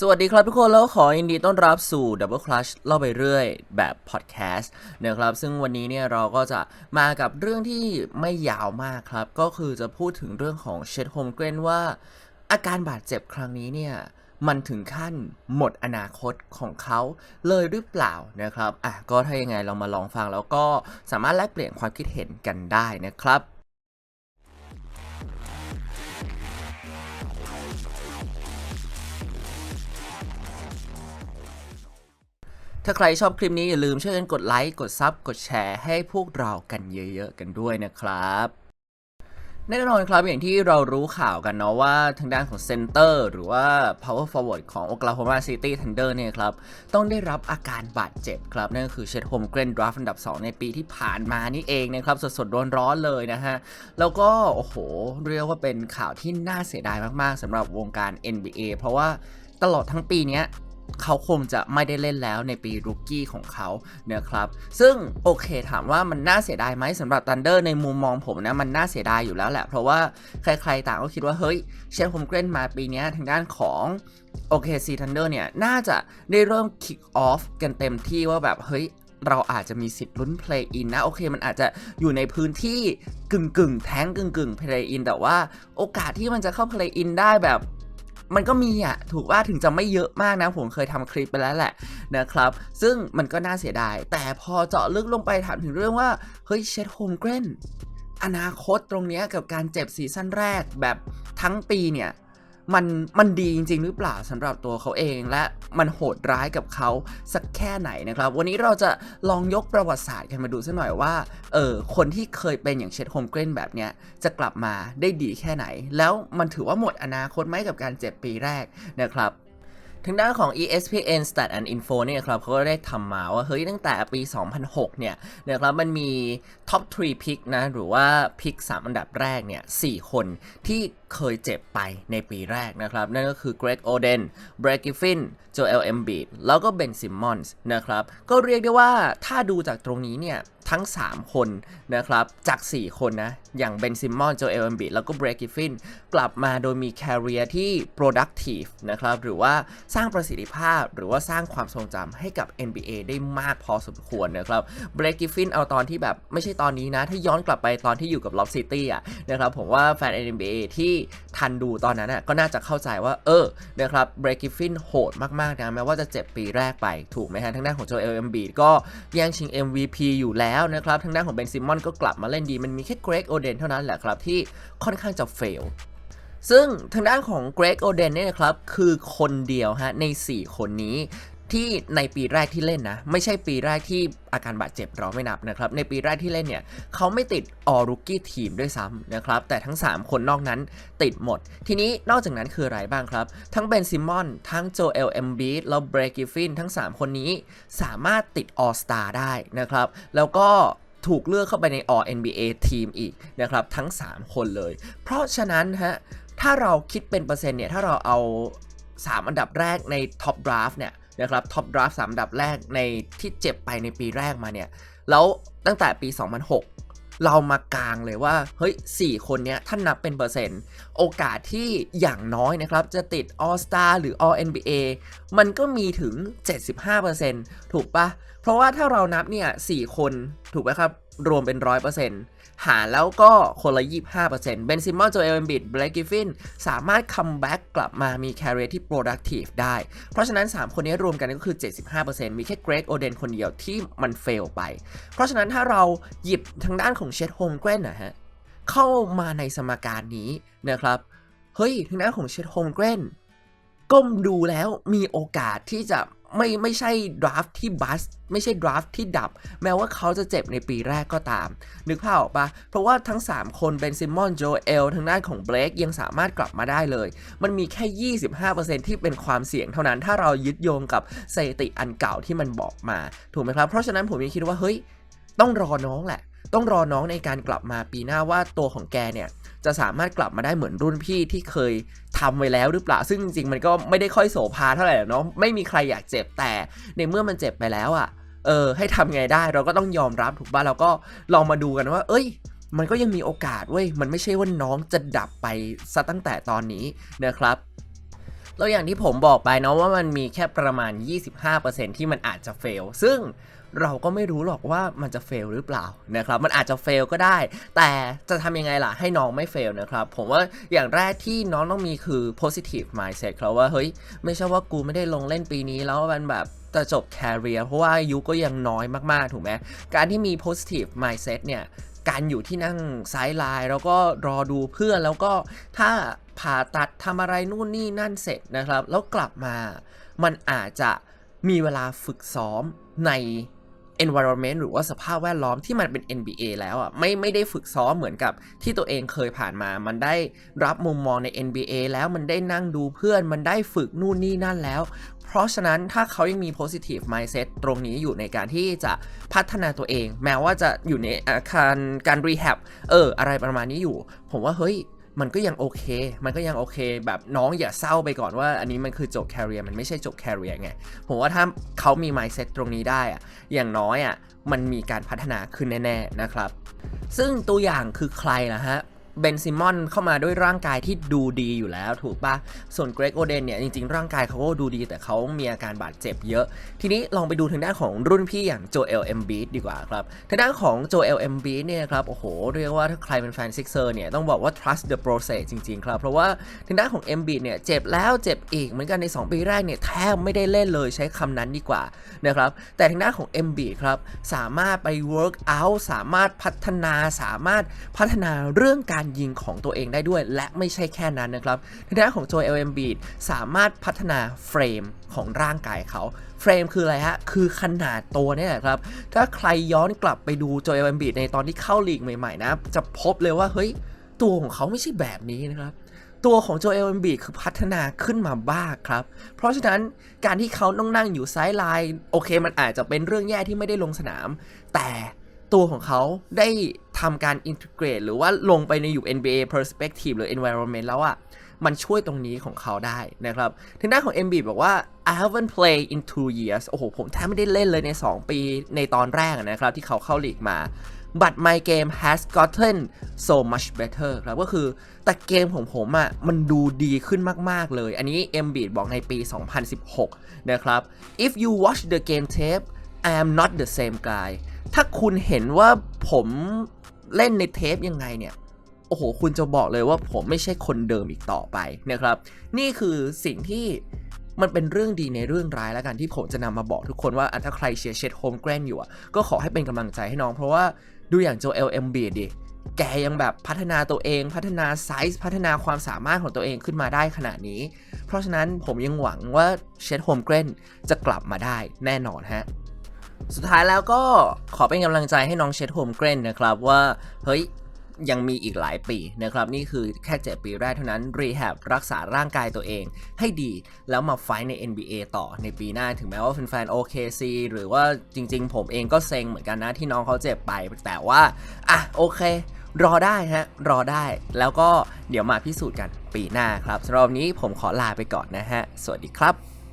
สวัสดีครับทุกคนแล้วขอยินดีต้อนรับสู่ Double Clutch เล่าไปเรื่อยแบบพอดแคสต์นะครับ ซึ่งวันนี้เนี่ยเราก็จะมากับเรื่องที่ไม่ยาวมากครับ ก็คือจะพูดถึงเรื่องของเชดโฮมเกรนว่า อาการบาดเจ็บครั้งนี้เนี่ยมันถึงขั้นหมดอนาคตของเขาเลยหรือเปล่านะครับอะก็ถ้ายังไงเรามาลองฟังแล้วก็สามารถแลกเปลี่ยนความคิดเห็นกันได้นะครับ ถ้าใครชอบคลิปนี้อย่าลืมช่วยกันกดไลค์ กดซับ กดแชร์ให้พวกเรากันเยอะๆกันด้วยนะครับแน่นอนครับอย่างที่เรารู้ข่าวกันเนาะว่าทางด้านของเซนเตอร์หรือว่า power forward ของ Oklahoma City Thunder เนี่ยครับ ต้องได้รับอาการบาดเจ็บครับ นั่นก็คือเชดโฮมเกรนดราฟอันดับ 2 ในปีที่ผ่านมานี่เองนะครับ สดๆร้อนๆเลยนะฮะ แล้วก็ โอ้โห เรียกว่าเป็นข่าวที่น่าเสียดายมากๆสำหรับวงการ NBA เพราะว่าตลอดทั้งปีเนี้ย เขาคงจะไม่ได้เล่นแล้วในปีรุกกี้ของเขาเนะครับ ซึ่งโอเคถามว่ามันน่าเสียดายไหมสำหรับ Thunder ในมุมมองผมนะมันน่าเสียดายอยู่แล้วแหละ เพราะว่าใครๆต่างก็คิดว่าเฮ้ยเชนโฮมเกรนมาปีนี้ทางด้านของโอเคซีทันเดอร์เนี่ย น่าจะได้เริ่ม kick off กันเต็มที่ว่าแบบเฮ้ยเราอาจจะมีสิทธิ์ลุ้น play in นะ โอเค มันอาจจะอยู่ในพื้นที่กึ่งกึ่งๆแท้งกึ่งกึ่ง play in แต่ว่าโอกาสที่มันจะเข้า play in ได้แบบ มันก็มีอะถูกว่าถึงจะไม่เยอะมากนะ ผมเคยทำคลิปไปแล้วแหละนะครับ ซึ่งมันก็น่าเสียดาย แต่พอเจาะลึกลงไปถามถึงเรื่องว่า เฮ้ยเชดโฮมเกรนอนาคตตรงนี้กับการเจ็บซีซั่นแรกแบบทั้งปีเนี่ย มันมันดีจริง ๆ หรือเปล่าสำหรับตัวเขาเอง และมันโหดร้ายกับเขาสักแค่ไหนนะครับ วันนี้เราจะลองยกประวัติศาสตร์กันมาดูสักหน่อยว่าเออคนที่เคยเป็นอย่างเชดโฮมเกรนแบบเนี้ยจะกลับมาได้ดีแค่ไหน แล้วมันถือว่าหมดอนาคตไหมกับการเจ็บปีแรกนะครับ ทางด้านของ ESPN Stat and Info เนี่ยครับเขาก็ได้ทำมาว่าเฮ้ยตั้งแต่ปี 2006 เนี่ยนะครับมันมี Top 3 Pick นะ หรือว่าพิก3อันดับแรกเนี่ย4คนที่เคยเจ็บไปในปีแรกนะครับ นั่นก็คือ Greg Oden Brad Griffin Joel Embiid แล้วก็ Ben Simmons นะครับ ก็เรียกได้ว่าถ้าดูจากตรงนี้เนี่ย ทั้ง 3 คนนะครับจาก 4 คนนะ อย่างเบนซิมมอนโจเอล m มบิแล้วก็เบรกิฟฟินกลับมาโดยมีแคริเอร์ที่ productive นะครับหรือว่าสร้างประสิทธิภาพหรือว่าสร้างความทรงจำให้กับ NBA ได้มากพอสมควรนะครับเบรกิฟฟินเอาตอนที่แบบไม่ใช่ตอนนี้นะ ถ้าย้อนกลับไปตอนที่อยู่กับ Lob City อะนะครับผมว่าแฟน NBA ที่ ทันดูตอนนั้นอะก็น่าจะเข้าใจว่า เออนะครับเบรกิฟฟินโหดมากๆนะแม้ว่าจะเจ็บปีแรกไปถูกไหมฮะทางด้านของโจเอล m มบีก็แย่งชิง MVP อยู่แล้วนะครับทางด้านของเบนซิมอนก็กลับมาเล่นดี มันมีแค่เกรกโอเดนเท่านั้นแหละครับ ที่ค่อนข้างจะเฟลซึ่งทางด้านของเกรกโอเดนเนี่ยครับคือคนเดียวฮะใน 4 คนนี้ ที่ในปีแรกที่เล่นนะ ไม่ใช่ปีแรกที่อาการบาดเจ็บเราไม่นับนะครับ ในปีแรกที่เล่นเนี่ยเขาไม่ติดออรุกี้ทีมด้วยซ้ำนะครับ แต่ทั้ง 3 คนนอกนั้นติดหมด ทีนี้นอกจากนั้นคืออะไรบ้างครับ ทั้งเบนซิมอน ทั้งโจเอลเอมบีแล้วเบรกิฟฟินทั้ง 3 คนนี้สามารถติดออสตาได้นะครับ แล้วก็ถูกเลือกเข้าไปใน All NBA ทีมอีกนะครับทั้ง 3 คนเลย เพราะฉะนั้นฮะถ้าเราคิดเป็นเปอร์เซ็นต์เนี่ยถ้าเราเอา 3 อันดับแรกในท็อปดราฟเนี่ย นะครับท็อปดราฟ3อันดับแรกในที่เจ็บไปในปีแรกมาเนี่ย แล้วตั้งแต่ปี 2006 เรามากลางเลยว่า เฮ้ย 4 คนเนี้ยถ้านับเป็นเปอร์เซ็นต์ โอกาสที่อย่างน้อยนะครับ จะติด All Star หรือ All NBA มันก็มีถึง 75%ถูกปะเพราะว่าถ้าเรานับเนี่ย 4 คนถูกไหมครับ รวมเป็น 100% หารแล้วก็คนละ 25%เบนซิมอนโจเอล m มบิดเบลกิฟฟินสามารถคัมแบ็กกลับมามี carrier ที่ productive ได้ เพราะฉะนั้น 3 คนนี้รวมกันก็คือ 75%มีแค่เกรกโอเดนคนเดียวที่มันเฟลไป เพราะฉะนั้นถ้าเราหยิบทางด้านของเชดโฮมเกรนนะฮะ เข้ามาในสมการนี้นะครับ เฮ้ย ทางด้านของเชดโฮมเกรนก้มดูแล้วมีโอกาสที่จะ ไม่ไม่ใช่ดราฟที่บัสไม่ใช่ดราฟที่ดับ แม้ว่าเขาจะเจ็บในปีแรกก็ตาม นึกภาพออกปะเพราะว่าทั้ง 3 คนเบนซิมอนโจเอลทางด้านของเบรกยังสามารถกลับมาได้เลย มันมีแค่ 25%ที่เป็นความเสี่ยงเท่านั้น ถ้าเรายึดโยงกับสถิติอันเก่าที่มันบอกมา ถูกไหมครับ เพราะฉะนั้นผมยังคิดว่าเฮ้ยต้องรอน้องแหละ ต้องรอน้องในการกลับมาปีหน้าว่าตัวของแกเนี่ยจะสามารถกลับมาได้เหมือนรุ่นพี่ที่เคยทำไว้แล้วหรือเปล่า ซึ่งจริงๆ มันก็ไม่ได้ค่อยโสภาเท่าไหร่เนาะ ไม่มีใครอยากเจ็บแต่ในเมื่อมันเจ็บไปแล้วอะ่ะ เออ ให้ทำไงได้ เราก็ต้องยอมรับถูกป่ะ เราก็ลองมาดูกันว่า เอ้ย มันก็ยังมีโอกาสเว้ย มันไม่ใช่ว่าน้องจะดับไปซะตั้งแต่ตอนนี้นะครับ แล้วอย่างที่ผมบอกไปเนาะว่ามันมีแค่ประมาณ 25%ที่มันอาจจะเฟล ซึ่งเราก็ไม่รู้หรอกว่ามันจะเฟลหรือเปล่านะครับ มันอาจจะเฟลก็ได้ แต่จะทำยังไงล่ะให้น้องไม่เฟลนะครับ ผมว่าอย่างแรกที่น้องต้องมีคือ positive mindset ครับว่าเฮ้ย ไม่ใช่ว่ากูไม่ได้ลงเล่นปีนี้แล้วมันแบบจะจบ career เพราะว่าอายุก็ยังน้อยมากๆ ถูกไหมการที่มี positive mindset เนี่ยการอยู่ที่นั่งซ้ายไลน์แล้วก็รอดูเพื่อนแล้วก็ถ้า ผ่าตัดทำอะไรนู่นนี่นั่นเสร็จนะครับ แล้วกลับมา มันอาจจะมีเวลาฝึกซ้อมใน environment หรือว่าสภาพแวดล้อมที่มันเป็น NBA แล้วอะไม่ไม่ได้ฝึกซ้อมเหมือนกับที่ตัวเองเคยผ่านมา มันได้รับมุมมองใน NBA แล้วมันได้นั่งดูเพื่อน มันได้ฝึกนู่นนี่นั่นแล้ว เพราะฉะนั้นถ้าเขายังมี positive mindset ตรงนี้อยู่ในการที่จะพัฒนาตัวเอง แม้ว่าจะอยู่ในอาคารการ rehab เออ อะไรประมาณนี้อยู่ ผมว่าเฮ้ย มันก็ยังโอเค มันก็ยังโอเค แบบน้องอย่าเศร้าไปก่อนว่า อันนี้มันคือจบแคริเอร์มันไม่ใช่จบแคริเอร์ไง ผมว่าถ้าเขามีมายเซ็ตตรงนี้ได้อะอย่างน้อยอะมันมีการพัฒนาขึ้นแน่ๆนะครับ ซึ่งตัวอย่างคือใครล่ะฮะ เบนซิมอนเข้ามาด้วยร่างกายที่ดูดีอยู่แล้วถูกปะส่วนเกรกโอเดนเนี่ยจริงๆ ร่างกายเขาก็ดูดี แต่เขามีอาการบาดเจ็บเยอะ ทีนี้ลองไปดูทางด้านของรุ่นพี่อย่างโจเอลเอมบีดีกว่าครับทางด้านของโจเอลเอมบีเนี่ยครับโอ้โหเรียกว่าถ้าใครเป็นแฟนซิกเซอร์เนี่ยต้องบอกว่า trust the process จริงๆครับ เพราะว่าทางด้านของ m b เนี่ยเจ็บแล้วเจ็บอีกเหมือนกันใน 2 ปีแรกเนี่ยแทบไม่ได้เล่นเลยใช้คำนั้นดีกว่านะครับแต่ทางด้านของ m b ครับสามารถไป work out สามารถพัฒนาสามารถพัฒนาเรื่องการยิงของตัวเองได้ด้วย และไม่ใช่แค่นั้นนะครับทางด้านของโจเอลเอมบีดสามารถพัฒนาเฟรมของร่างกายเขาเฟรมคืออะไรฮะ คือขนาดตัวเนี่ยครับ ถ้าใครย้อนกลับไปดูโจเอลเอมบีดในตอนที่เข้าลีกใหม่ๆนะ จะพบเลยว่าเฮ้ยตัวของเขาไม่ใช่แบบนี้นะครับตัวของโจเอลเอมบีคือพัฒนาขึ้นมาบ้าครับ เพราะฉะนั้นการที่เขาต้องนั่งอยู่ซ้ายไลน์โอเคมันอาจจะเป็นเรื่องแย่ที่ไม่ได้ลงสนาม แต่ ตัวของเขาได้ทำการอินทิเกรตหรือว่าลงไปในอยู่ NBA perspective หรือ environment แล้วอะ่ะมันช่วยตรงนี้ของเขาได้นะครับทางด้านของ MB บอกว่า I haven't played in two years โอ้โห ผมแทบไม่ได้เล่นเลยใน 2 ปีในตอนแรกนะครับ ที่เขาเข้าลีกมา but my game has gotten so much better ครับก็คือแต่เกมของผมอะ่ะมันดูดีขึ้นมาก ๆ เลย อันนี้ MB บอกในปี 2016 นะครับ if you watch the game tape I am not the same guy ถ้าคุณเห็นว่าผมเล่นในเทปยังไงเนี่ย โอ้โห คุณจะบอกเลยว่าผมไม่ใช่คนเดิมอีกต่อไปนะครับ นี่คือสิ่งที่มันเป็นเรื่องดีในเรื่องร้ายแล้วกันที่ผมจะนำมาบอกทุกคนว่าอะถ้าใครเชียร์เชดโฮมแกรนอยู่ก็ขอให้เป็นกำลังใจให้น้อง เพราะว่าดูอย่างโจเอลเอ็มบีดิแกยังแบบพัฒนาตัวเอง พัฒนาไซส์พัฒนาความสามารถของตัวเองขึ้นมาได้ขนาดนี้ เพราะฉะนั้นผมยังหวังว่าเชดโฮมแกรนจะกลับมาได้แน่นอนฮะ สุดท้ายแล้วก็ขอเป็นกำลังใจให้น้องเชดโฮมเกรนนะครับว่า เฮ้ยยังมีอีกหลายปีนะครับ นี่คือแค่ 7 ปีแรกเท่านั้นรีแฮบรักษาร่างกายตัวเองให้ดีแล้วมาไฟใน NBA ต่อในปีหน้าถึงแม้ว่าแฟนๆ OKC หรือว่าจริงๆ ผมเองก็เซ็งเหมือนกันนะที่น้องเขาเจ็บไป แต่ว่า อะ โอเค รอได้ฮะ รอได้แล้วก็เดี๋ยวมาพิสูจน์กันปีหน้าครับสำหรับนี้ผมขอลาไปก่อนนะฮะ สวัสดีครับ